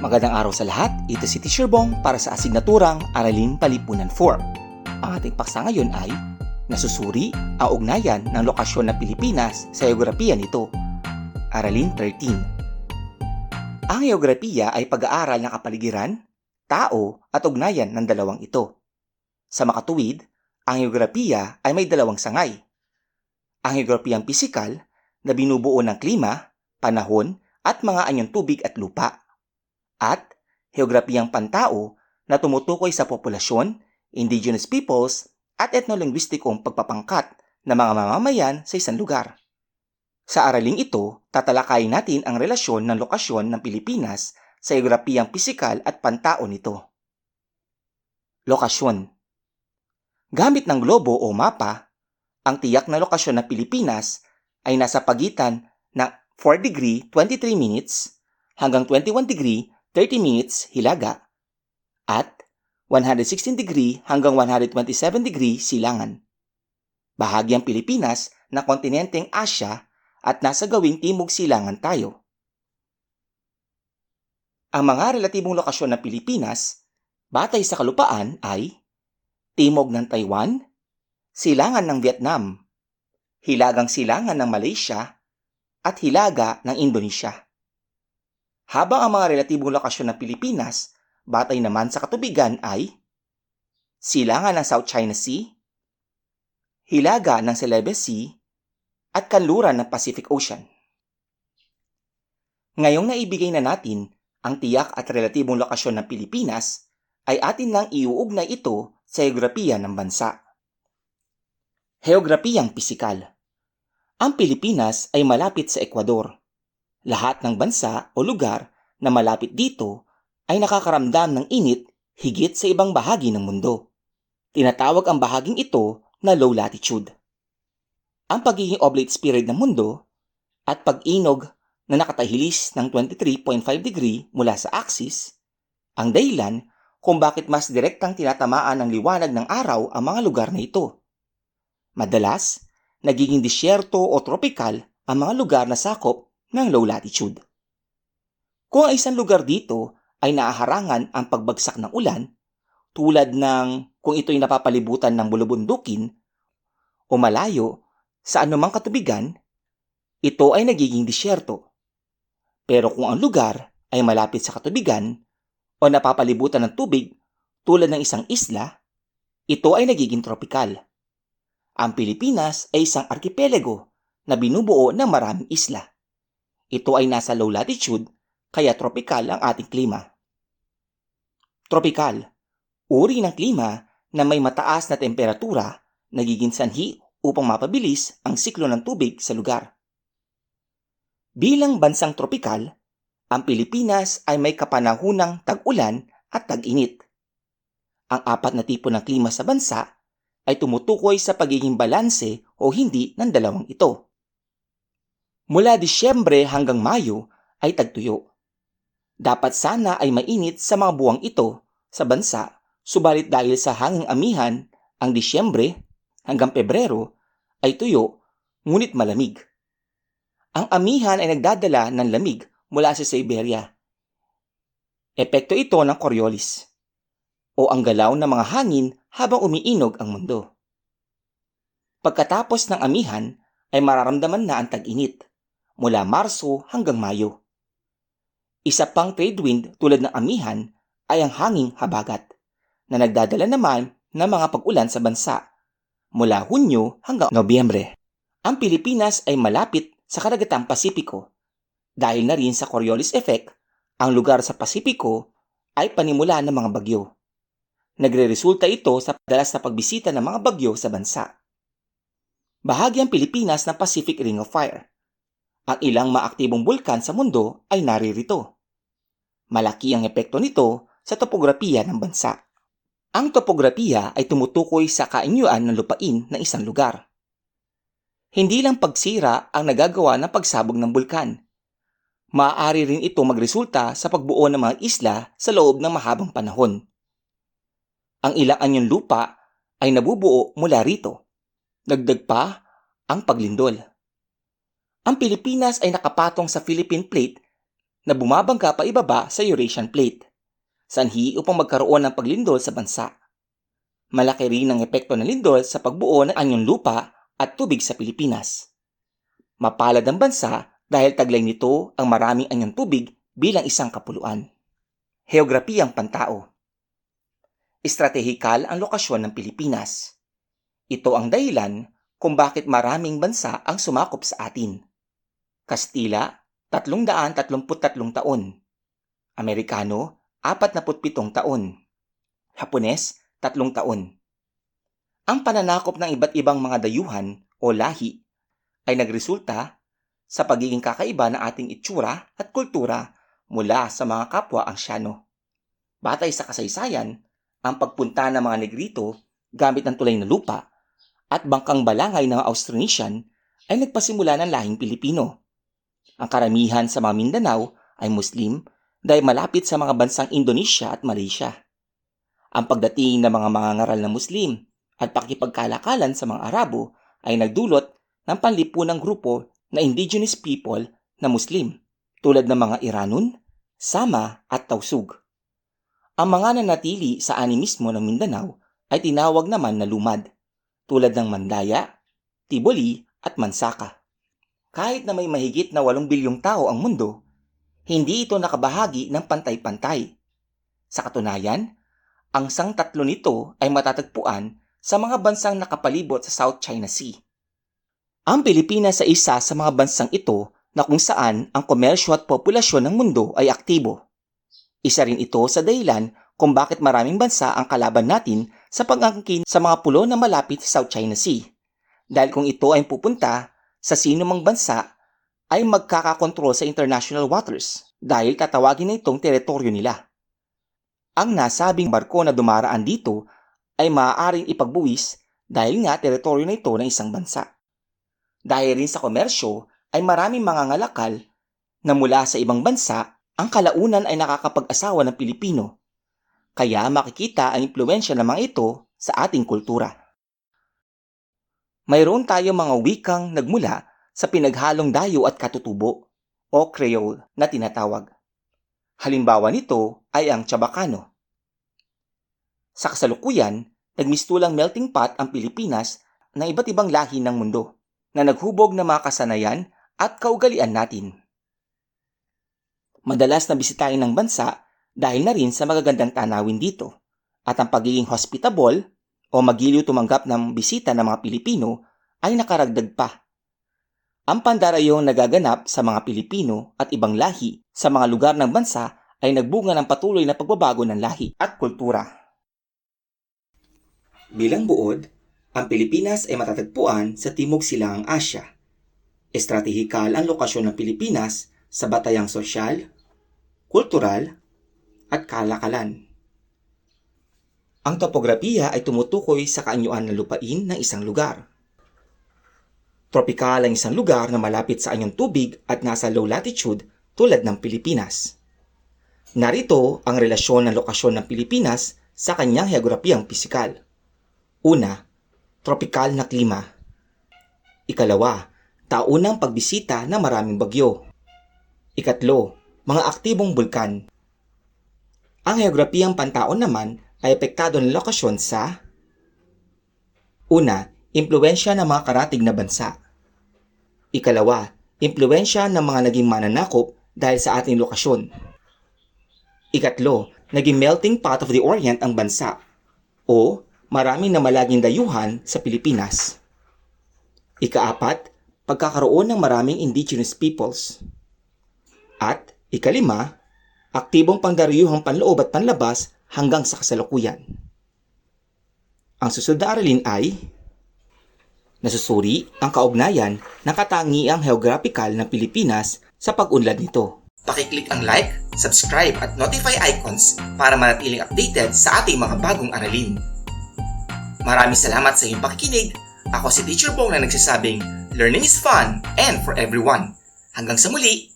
Magandang araw sa lahat. Ito si Teacher Bong para sa asignaturang Aralin Palipunan 4. Ang ating paksa ngayon ay Nasusuri ang ugnayan ng lokasyon ng Pilipinas sa geografiya nito. Aralin 13. Ang geografiya ay pag-aaral ng kapaligiran, tao at ugnayan ng dalawang ito. Sa makatuwid, ang geografiya ay may dalawang sangay. Ang geografiyang pisikal na binubuo ng klima, panahon at mga anyong tubig at lupa. At geografiyang pantao na tumutukoy sa populasyon, indigenous peoples at etnolinguistikong pagpapangkat ng mga mamamayan sa isang lugar. Sa araling ito, tatalakayin natin ang relasyon ng lokasyon ng Pilipinas sa geografiyang pisikal at pantao nito. Lokasyon Gamit ng globo o mapa, ang tiyak na lokasyon ng Pilipinas ay nasa pagitan ng 4 degree 23 minutes hanggang 21 degree 30 minutes hilaga at 116 degree hanggang 127 degree silangan. Bahagi ang Pilipinas na kontinenteng Asya at nasa gawing timog silangan tayo. Ang mga relatibong lokasyon ng Pilipinas batay sa kalupaan ay timog ng Taiwan, silangan ng Vietnam, hilagang silangan ng Malaysia, at hilaga ng Indonesia. Habang ang mga relatibong lokasyon ng Pilipinas batay naman sa katubigan ay silangan ng South China Sea, hilaga ng Celebes Sea, at kanluran ng Pacific Ocean. Ngayong naibigay na natin ang tiyak at relatibong lokasyon ng Pilipinas, ay atin nang iuugnay ito sa geografiya ng bansa. Heograpiyang pisikal Ang Pilipinas ay malapit sa Ecuador. Lahat ng bansa o lugar na malapit dito ay nakakaramdam ng init higit sa ibang bahagi ng mundo. Tinatawag ang bahaging ito na low latitude. Ang pagiging oblate period ng mundo at pag-inog na nakatahilis ng 23.5 degree mula sa axis, ang dahilan kung bakit mas direktang tinatamaan ng liwanag ng araw ang mga lugar na ito. Madalas, nagiging disyerto o tropikal ang mga lugar na sakop ng low latitude. Kung ang isang lugar dito ay naaharangan ang pagbagsak ng ulan, tulad ng kung ito'y napapalibutan ng bulubundukin o malayo sa anumang katubigan, ito ay nagiging disyerto. Pero kung ang lugar ay malapit sa katubigan o napapalibutan ng tubig tulad ng isang isla, ito ay nagiging tropikal. Ang Pilipinas ay isang arkipelago na binubuo ng maraming isla. Ito ay nasa low latitude kaya tropikal ang ating klima. Tropikal, uri ng klima na may mataas na temperatura nagiging sanhi upang mapabilis ang siklo ng tubig sa lugar. Bilang bansang tropikal, ang Pilipinas ay may kapanahunang tag-ulan at tag-init. Ang apat na tipo ng klima sa bansa ay tumutukoy sa pagiging balanse o hindi ng dalawang ito. Mula Disyembre hanggang Mayo ay tagtuyo. Dapat sana ay mainit sa mga buwang ito sa bansa, subalit dahil sa hanging amihan, ang Disyembre hanggang Pebrero ay tuyo ngunit malamig. Ang amihan ay nagdadala ng lamig mula sa Siberia. Epekto ito ng Coriolis o ang galaw ng mga hangin habang umiinog ang mundo. Pagkatapos ng amihan ay mararamdaman na ang tag-init mula Marso hanggang Mayo. Isa pang trade wind tulad ng amihan ay ang hanging habagat na nagdadala naman ng mga pag-ulan sa bansa mula Hunyo hanggang Nobyembre. Ang Pilipinas ay malapit sa karagatang Pasipiko. Dahil na rin sa Coriolis effect, ang lugar sa Pasipiko ay panimula ng mga bagyo. Nagre-resulta ito sa padalas na pagbisita ng mga bagyo sa bansa. Bahagi ang Pilipinas ng Pacific Ring of Fire. Ang ilang maaktibong bulkan sa mundo ay naririto. Malaki ang epekto nito sa topografiya ng bansa. Ang topografiya ay tumutukoy sa kainyuan ng lupain ng isang lugar hindi lang pagsira ang nagagawa ng pagsabog ng bulkan. Maaari rin ito magresulta sa pagbuo ng mga isla sa loob ng mahabang panahon. Ang ilang anyong lupa ay nabubuo mula rito. Dagdag pa ang paglindol. Ang Pilipinas ay nakapatong sa Philippine Plate na bumabangga pa ibaba sa Eurasian Plate, sanhi upang magkaroon ng paglindol sa bansa. Malaki rin ang epekto ng lindol sa pagbuo ng anyong lupa at tubig sa Pilipinas. Mapalad ang bansa dahil taglay nito ang maraming anyong tubig bilang isang kapuluan. Heograpiyang pantao Estratehikal ang lokasyon ng Pilipinas. Ito ang dahilan kung bakit maraming bansa ang sumakop sa atin. Kastila, 333 taon. Amerikano, 47 taon. Hapones, 3 taon. Ang pananakop ng iba't ibang mga dayuhan o lahi ay nagresulta sa pagiging kakaiba ng ating itsura at kultura mula sa mga kapwa angsyano. Batay sa kasaysayan, ang pagpunta ng mga negrito gamit ng tulay na lupa at bangkang balangay ng Austronesian ay nagpasimula ng lahing Pilipino. Ang karamihan sa mga Mindanao ay Muslim dahil malapit sa mga bansang Indonesia at Malaysia. Ang pagdating ng mga mangangaral na Muslim at pakipagkalakalan sa mga Arabo ay nagdulot ng panlipunang grupo na indigenous people na Muslim tulad ng mga Iranun, Sama at Tausug. Ang mga nanatili sa ani mismo ng Mindanao ay tinawag naman na lumad, tulad ng Mandaya, Tiboli at Mansaka. Kahit na may mahigit na 8 bilyong tao ang mundo, hindi ito nakabahagi ng pantay-pantay. Sa katunayan, ang sang tatlo nito ay matatagpuan sa mga bansang nakapalibot sa South China Sea. Ang Pilipinas ay isa sa mga bansang ito na kung saan ang komersyo at populasyon ng mundo ay aktibo. Isa rin ito sa dahilan kung bakit maraming bansa ang kalaban natin sa pag-angkin sa mga pulo na malapit sa South China Sea. Dahil kung ito ay pupunta sa sino mang bansa, ay magkakakontrol sa international waters dahil tatawagin na itong teritoryo nila. Ang nasabing barko na dumaraan dito ay maaaring ipagbuwis dahil nga teritoryo na ito ng isang bansa. Dahil rin sa komersyo ay maraming mga ngalakal na mula sa ibang bansa ang kalaunan ay nakakapag-asawa ng Pilipino. Kaya makikita ang impluensya ng mga ito sa ating kultura. Mayroon tayo mga wikang nagmula sa pinaghalong dayo at katutubo o Creole na tinatawag. Halimbawa nito ay ang Chabacano. Sa kasalukuyan, nagmistulang melting pot ang Pilipinas ng iba't ibang lahi ng mundo na naghubog ng mga kasanayan at kaugalian natin. Madalas na bisitahin ng bansa dahil na rin sa magagandang tanawin dito at ang pagiging hospitable o magiliw tumanggap ng bisita ng mga Pilipino ay nakaragdag pa. Ang pandarayong nagaganap sa mga Pilipino at ibang lahi sa mga lugar ng bansa ay nagbunga ng patuloy na pagbabago ng lahi at kultura. Bilang buod, ang Pilipinas ay matatagpuan sa Timog Silangang Asya. Estratehikal ang lokasyon ng Pilipinas sa batayang sosyal, kultural, at kalakalan. Ang topografiya ay tumutukoy sa kaanyuan ng lupain ng isang lugar. Tropikal ang isang lugar na malapit sa anyong tubig at nasa low latitude tulad ng Pilipinas. Narito ang relasyon ng lokasyon ng Pilipinas sa kanyang heograpiyang pisikal. Una, tropikal na klima. Ikalawa, taunang pagbisita ng maraming bagyo. Ikatlo, mga aktibong bulkan. Ang heograpiyang pantaon naman ay epektado ng lokasyon sa Una, impluensya ng mga karatig na bansa. Ikalawa, impluensya ng mga naging mananakop dahil sa ating lokasyon. Ikatlo, naging melting pot of the Orient ang bansa o maraming na malaging dayuhan sa Pilipinas. Ikaapat, pagkakaroon ng maraming indigenous peoples. At ikalima, aktibong pangdarayuhang panloob at panlabas hanggang sa kasalukuyan. Ang susunod na aralin ay nasusuri ang kaugnayan ng katangiang geographical ng Pilipinas sa pag-unlad nito. Pakiclick ang like, subscribe at notify icons para manatiling updated sa ating mga bagong aralin. Maraming salamat sa iyong pakikinig. Ako si Teacher Bong na nagsasabing, Learning is fun and for everyone. Hanggang sa muli,